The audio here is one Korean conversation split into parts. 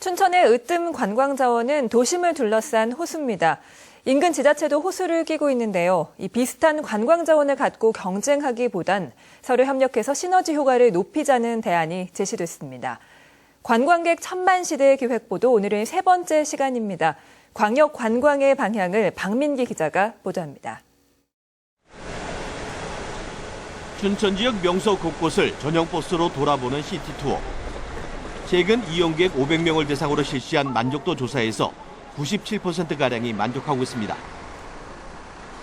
춘천의 으뜸 관광자원은 도심을 둘러싼 호수입니다. 인근 지자체도 호수를 끼고 있는데요. 이 비슷한 관광 자원을 갖고 경쟁하기보단 서로 협력해서 시너지 효과를 높이자는 대안이 제시됐습니다. 관광객 천만 시대 기획보도 오늘은 세 번째 시간입니다. 광역 관광의 방향을 박민기 기자가 보도합니다. 춘천 지역 명소 곳곳을 전용 버스로 돌아보는 시티 투어. 최근 이용객 500명을 대상으로 실시한 만족도 조사에서 97%가량이 만족하고 있습니다.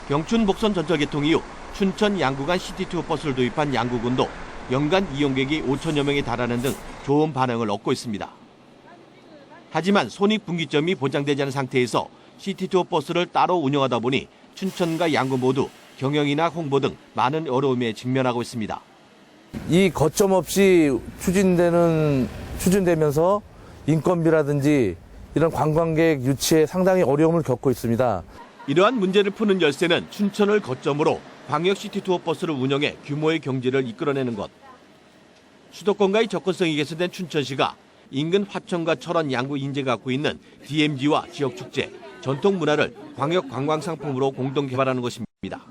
병춘 복선 전철 개통 이후 춘천 양구간 시티 투어 버스를 도입한 양구군도 연간 이용객이 5천여 명에 달하는 등 좋은 반응을 얻고 있습니다. 하지만 손익분기점이 보장되지 않은 상태에서 시티 투어 버스를 따로 운영하다 보니 춘천과 양구 모두 경영이나 홍보 등 많은 어려움에 직면하고 있습니다. 이 거점 없이 추진되는 추진되면서 인건비라든지 이런 관광객 유치에 상당히 어려움을 겪고 있습니다. 이러한 문제를 푸는 열쇠는 춘천을 거점으로 광역 시티 투어 버스를 운영해 규모의 경제를 이끌어내는 것. 수도권과의 접근성이 개선된 춘천시가 인근 화천과 철원 양구 인제가 갖고 있는 DMZ와 지역 축제, 전통 문화를 광역 관광 상품으로 공동 개발하는 것입니다.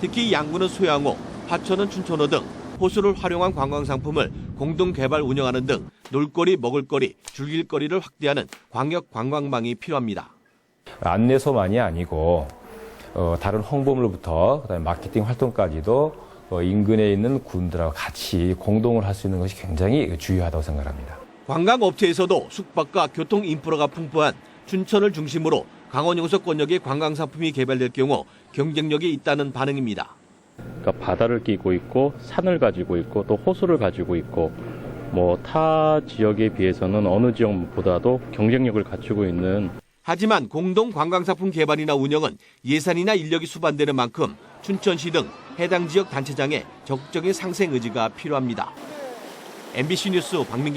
특히 양구는 소양호, 화천은 춘천호 등 호수를 활용한 관광 상품을 공동 개발 운영하는 등 놀거리, 먹을거리, 즐길거리를 확대하는 광역 관광망이 필요합니다. 안내소만이 아니고 어, 다른 홍보물부터 그다음에 마케팅 활동까지도 어, 인근에 있는 군들하고 같이 공동을 할 수 있는 것이 굉장히 중요하다고 생각합니다. 관광업체에서도 숙박과 교통 인프라가 풍부한 춘천을 중심으로 강원 영서권역의 관광 상품이 개발될 경우 경쟁력이 있다는 반응입니다. 그러니까 바다를 끼고 있고 산을 가지고 있고 또 호수를 가지고 있고 뭐 타 지역에 비해서는 어느 지역보다도 경쟁력을 갖추고 있는 하지만 공동 관광상품 개발이나 운영은 예산이나 인력이 수반되는 만큼 춘천시 등 해당 지역 단체장의 적극적인 상생 의지가 필요합니다. MBC 뉴스 박민기